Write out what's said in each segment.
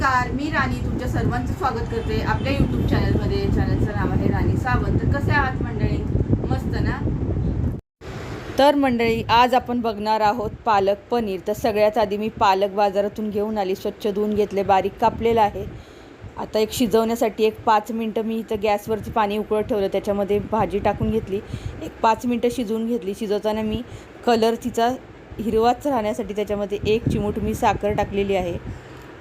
नमस्कार मी राणी. तुमच्या सर्वांचं स्वागत करते आपल्या यूट्यूब चॅनलमध्ये चॅनलचं नाव आहे राणी सावंत. तर कसे आहात मंडळी? मस्त ना? तर मंडळी आज आपण बघणार आहोत पालक पनीर. तर सगळ्यात आधी मी पालक बाजारातून घेऊन आली. स्वच्छ धुवून घेतले बारीक कापलेलं आहे. आता एक शिजवण्यासाठी एक पाच मिनटं मी इथं गॅसवरती पाणी उकळत ठेवलं. त्याच्यामध्ये भाजी टाकून घेतली. एक पाच मिनटं शिजवून घेतली. शिजवताना मी कलर तिचा हिरवाच राहण्यासाठी त्याच्यामध्ये एक चिमूट मी साखर टाकलेली आहे.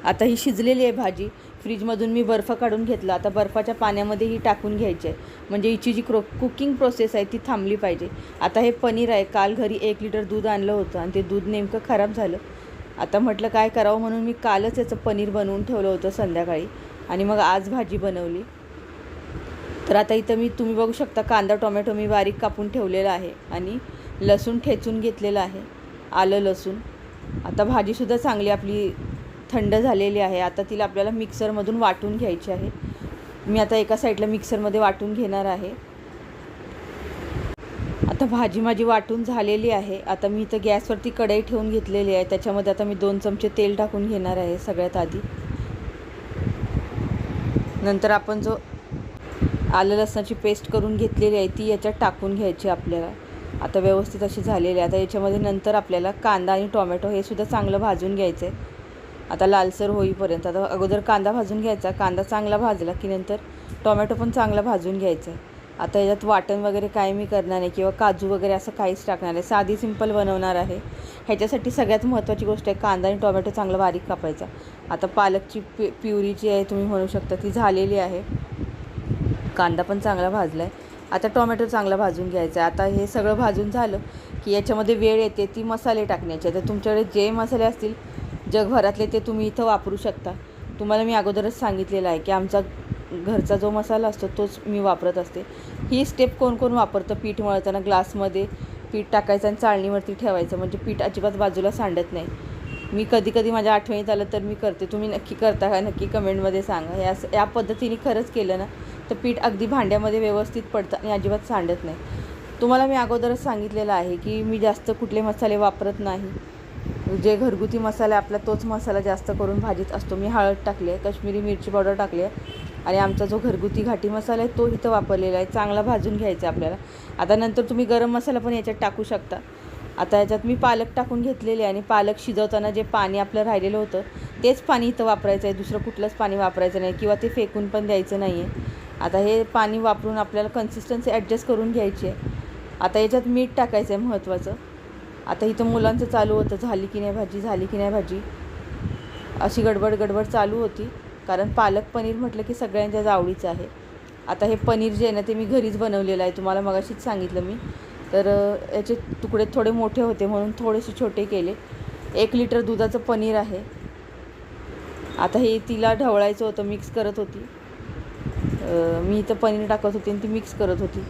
आता ही शिजलेली आहे भाजी. फ्रीजमधून मी बर्फ काढून घेतला. आता बर्फाच्या पाण्यामध्ये ही टाकून घ्यायची. आहे म्हणजे हिची जी क्रो कुकिंग प्रोसेस आहे ती थांबली पाहिजे. आता हे पनीर आहे. काल घरी एक लिटर दूध आणलं होतं आणि ते दूध नेमकं खराब झालं. आता म्हटलं काय करावं म्हणून मी कालच याचं पनीर बनवून ठेवलं होतं संध्याकाळी. आणि मग आज भाजी बनवली. तर आता इथं मी तुम्ही बघू शकता कांदा टोमॅटो मी बारीक कापून ठेवलेला आहे आणि लसूण ठेचून घेतलेलं आहे. आलं लसूण. आता भाजीसुद्धा चांगली आपली थंड झालेली आहे. आता तिला आपल्याला मिक्सरमधून वाटून घ्यायची आहे. मी आता एका साईडला मिक्सरमध्ये वाटून घेणार आहे. आता भाजी माझी वाटून झालेली आहे. आता मी इथं गॅसवरती कढई ठेवून घेतलेली आहे. त्याच्यामध्ये आता मी दोन चमचे तेल टाकून घेणार आहे सगळ्यात आधी. नंतर आपण जो आलं लसणाची पेस्ट करून घेतलेली आहे ती याच्यात टाकून घ्यायची आपल्याला. आता व्यवस्थित अशी झालेली आहे. आता याच्यामध्ये नंतर आपल्याला कांदा आणि टोमॅटो हे सुद्धा चांगलं भाजून घ्यायचं आहे आता लालसर होईपर्यंत. आता अगोदर कांदा भाजून घ्यायचा. कांदा चांगला भाजला की नंतर टोमॅटो पण चांगला भाजून घ्यायचा. आहे आता याच्यात वाटण वगैरे काय मी करणार नाही किंवा काजू वगैरे असं काहीच टाकणार नाही. साधी सिंपल बनवणार आहे. ह्याच्यासाठी सगळ्यात महत्त्वाची गोष्ट आहे कांदा आणि टोमॅटो चांगला बारीक कापायचा. आता पालकची पि प्युरी जी आहे तुम्ही म्हणू शकता ती झालेली आहे. कांदा पण चांगला भाजला आहे आता टोमॅटो चांगला भाजून घ्यायचा. आहे आता हे सगळं भाजून झालं की याच्यामध्ये वेळ येते ती मसाले टाकण्याची. तर तुमच्याकडे जे मसाले असतील जगभरातले ते तुम्ही इथं वापरू शकता. तुम्हाला मी अगोदरच सांगितलेलं आहे की आमचा घरचा जो मसाला असतो तोच मी वापरत असते. ही स्टेप कोण कोण वापरतं? पीठ मळताना ग्लासमध्ये पीठ टाकायचं आणि चाळणीवरती ठेवायचं. म्हणजे पीठ अजिबात बाजूला सांडत नाही. मी कधी कधी माझ्या आठवणीत आलं तर मी करते. तुम्ही नक्की करता का? नक्की कमेंटमध्ये सांगा. या या पद्धतीने खरंच केलं ना तर पीठ अगदी भांड्यामध्ये व्यवस्थित पडतं आणि अजिबात सांडत नाही. तुम्हाला मी अगोदरच सांगितलेलं आहे की मी जास्त कुठले मसाले वापरत नाही. जे घरगुती मसाला आपला तोच मसाला जास्त करून भाजीत असतो. मी हळद टाकली आहे कश्मीरी मिरची पावडर टाकली आहे आणि आमचा जो घरगुती घाटी मसाला आहे तो इथं वापरलेला आहे. चांगला भाजून घ्यायचा आहे आपल्याला. आता नंतर तुम्ही गरम मसाला पण याच्यात टाकू शकता. आता याच्यात मी पालक टाकून घेतलेले आहे आणि पालक शिजवताना जे पाणी आपलं राहिलेलं होतं तेच पाणी इथं वापरायचं आहे. दुसरं कुठलंच पाणी वापरायचं नाही किंवा ते फेकून पण द्यायचं नाही आहे. आता हे पाणी वापरून आपल्याला कन्सिस्टन्सी ॲडजस्ट करून घ्यायची आहे. आता याच्यात मीठ टाकायचं आहे महत्त्वाचं आता इथं मुलांचं चालू होतं. झाली की नाही भाजी झाली की नाही भाजी. अशी गडबड गडबड चालू होती. कारण पालक पनीर म्हटलं की सगळ्यांच्याच आवडीचं आहे. आता हे पनीर जे आहे ना ते मी घरीच बनवलेलं आहे. तुम्हाला मगाशीच सांगितलं मी. तर याचे तुकडे थोडे मोठे होते म्हणून थोडेसे छोटे केले. एक लिटर दुधाचं पनीर आहे. आता हे तिला ढवळायचं होतं मिक्स करत होती. मी इथं पनीर टाकत होती आणि ती मिक्स करत होती.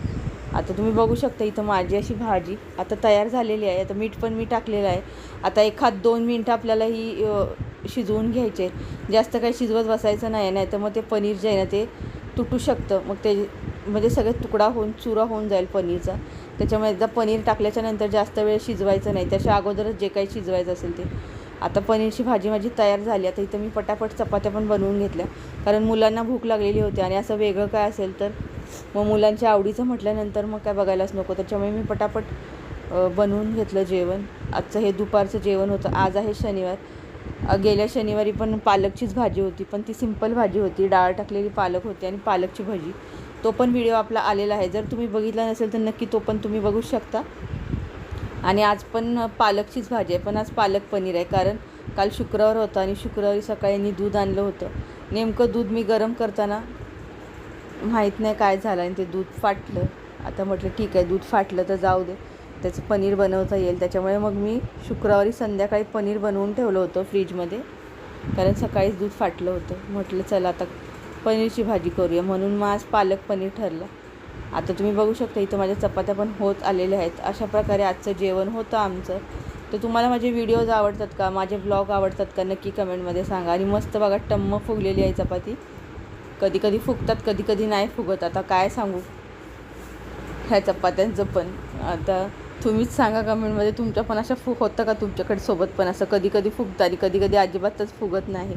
आता तुम्ही बघू शकता इथं माझी अशी भाजी आता तयार झालेली आहे. आता मीठ पण मी टाकलेलं आहे. आता एखाद दोन मिनटं आपल्याला ही शिजवून घ्यायचे जास्त काही शिजवत बसायचं नाही नाही तर मग ते पनीर जे आहे ना ते तुटू शकतं. मग ते म्हणजे सगळे तुकडा होऊन चुरा होऊन जाईल पनीरचा. त्याच्यामुळे एकदा पनीर टाकल्याच्या नंतर जास्त वेळ शिजवायचं नाही. त्याच्या अगोदरच जे काही शिजवायचं असेल ते. आता पनीरची भाजी माझी तयार झाली. आता इथं मी पटापट चपात्या पण बनवून घेतल्या. कारण मुलांना भूक लागलेली होती आणि असं वेगळं काय असेल तर मग मुलांच्या आवडीचं म्हटल्यानंतर मग काय बघायलाच नको. त्याच्यामुळे मी पटापट बनवून घेतलं जेवण. आजचं हे दुपारचं जेवण होतं. आज आहे शनिवार. गेल्या शनिवारी पण पालकचीच भाजी होती. पण ती सिंपल भाजी होती. डाळ टाकलेली पालक होती आणि पालकची भाजी. तो पण व्हिडिओ आपला आलेला आहे. जर तुम्ही बघितला नसेल तर नक्की तो पण तुम्ही बघू शकता. आणि आज पण पालकचीच भाजी आहे. पण आज पालक पनीर आहे. कारण काल शुक्रवार होता आणि शुक्रवारी सकाळी मी दूध आणलं होतं. नेमकं दूध मी गरम करताना माहीत नाही काय झालं आणि ते दूध फाटलं. आता म्हटलं ठीक आहे दूध फाटलं तर जाऊ दे. त्याचं पनीर बनवता येईल. त्याच्यामुळे मग मी शुक्रवारी संध्याकाळी पनीर बनवून ठेवलं होतं फ्रीजमध्ये. कारण सकाळीच दूध फाटलं होतं. म्हटलं चला आता पनीरची भाजी करूया. म्हणून मग आज पालक पनीर ठरलं. आता तुम्ही बघू शकता इथं माझ्या चपात्या पण होत आलेल्या आहेत. अशा प्रकारे आजचं जेवण होतं आमचं. तर तुम्हाला माझे व्हिडिओज आवडतात का? माझे ब्लॉग आवडतात का? नक्की कमेंटमध्ये सांगा. आणि मस्त बघा टम्म फुगलेली आहे चपाती. कधी कधी फुगतात कधी कधी नाही फुगत. आता काय सांगू? ह्या चपात्यांचं पण. आता तुम्हीच सांगा कमेंटमध्ये तुमच्या पण अशा फुग होतं का तुमच्याकडे सोबत पण असं? कधी कधी फुगतं आणि कधी कधी अजिबातच फुगत नाही.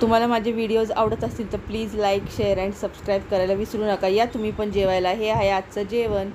तुम्हाला माझे व्हिडिओज आवडत असतील तर please like share and subscribe करायला विसरू नका. या तुम्ही पण जेवायला. हे आहे आजचं जेवण.